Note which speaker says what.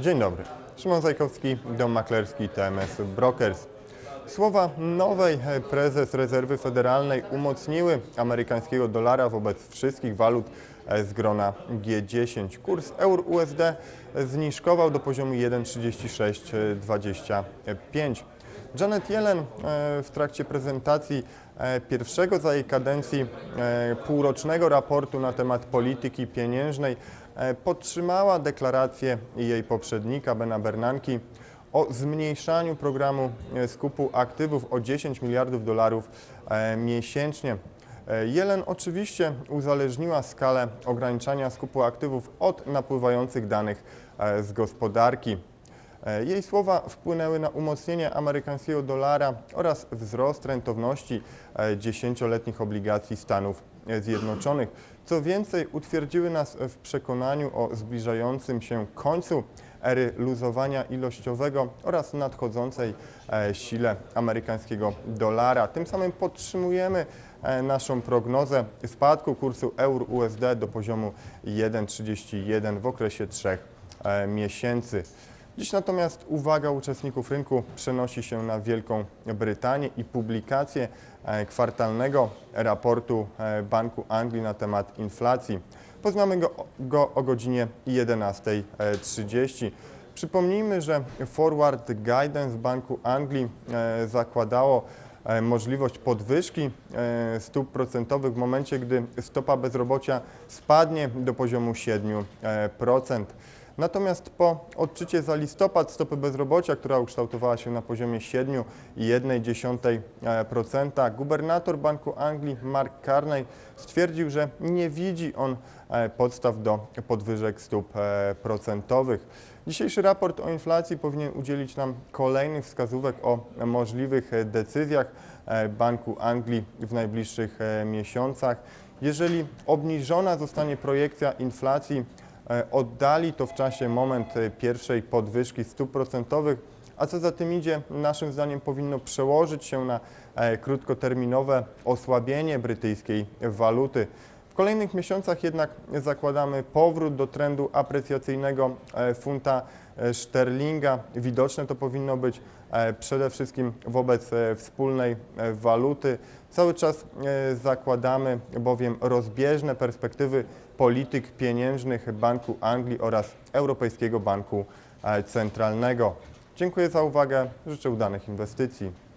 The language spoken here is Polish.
Speaker 1: Dzień dobry. Szymon Zajkowski, Dom Maklerski TMS Brokers. Słowa nowej prezes Rezerwy Federalnej umocniły amerykańskiego dolara wobec wszystkich walut z grona G10. Kurs euro-USD zniżkował do poziomu 1,3625. Janet Yellen e, w trakcie prezentacji e, pierwszego za jej kadencji e, półrocznego raportu na temat polityki pieniężnej podtrzymała deklarację jej poprzednika Bena Bernanki o zmniejszaniu programu skupu aktywów o 10 miliardów dolarów miesięcznie. Yellen oczywiście uzależniła skalę ograniczania skupu aktywów od napływających danych z gospodarki. E, Jej słowa wpłynęły na umocnienie amerykańskiego dolara oraz wzrost rentowności e, dziesięcioletnich obligacji Stanów Zjednoczonych. Co więcej, utwierdziły nas w przekonaniu o zbliżającym się końcu ery luzowania ilościowego oraz nadchodzącej e, sile amerykańskiego dolara. Tym samym podtrzymujemy e, naszą prognozę spadku kursu euro-USD do poziomu 1,31 w okresie trzech e, miesięcy. Dziś natomiast uwaga uczestników rynku przenosi się na Wielką Brytanię i publikację e, kwartalnego raportu e, Banku Anglii na temat inflacji. Poznamy go, go o godzinie 11.30. Przypomnijmy, że Forward Guidance Banku Anglii e, zakładało możliwość podwyżki stóp procentowych w momencie, gdy stopa bezrobocia spadnie do poziomu 7%. Natomiast po odczycie za listopad stopy bezrobocia, która ukształtowała się na poziomie 7,1%, gubernator Banku Anglii Mark Carney stwierdził, że nie widzi on e, podstaw do podwyżek stóp e, procentowych. Dzisiejszy raport o inflacji powinien udzielić nam kolejnych wskazówek o możliwych e, decyzjach e, Banku Anglii w najbliższych e, miesiącach. Jeżeli obniżona zostanie projekcja inflacji, e, oddali to w czasie moment e, pierwszej podwyżki stóp procentowych, a co za tym idzie, naszym zdaniem powinno przełożyć się na e, krótkoterminowe osłabienie brytyjskiej waluty. Kolejnych miesiącach jednak zakładamy powrót do trendu aprecjacyjnego e, funta e, szterlinga. Widoczne to powinno być e, przede wszystkim wobec wspólnej waluty. Cały czas zakładamy bowiem rozbieżne perspektywy polityk pieniężnych Banku Anglii oraz Europejskiego Banku Centralnego. Dziękuję za uwagę, życzę udanych inwestycji.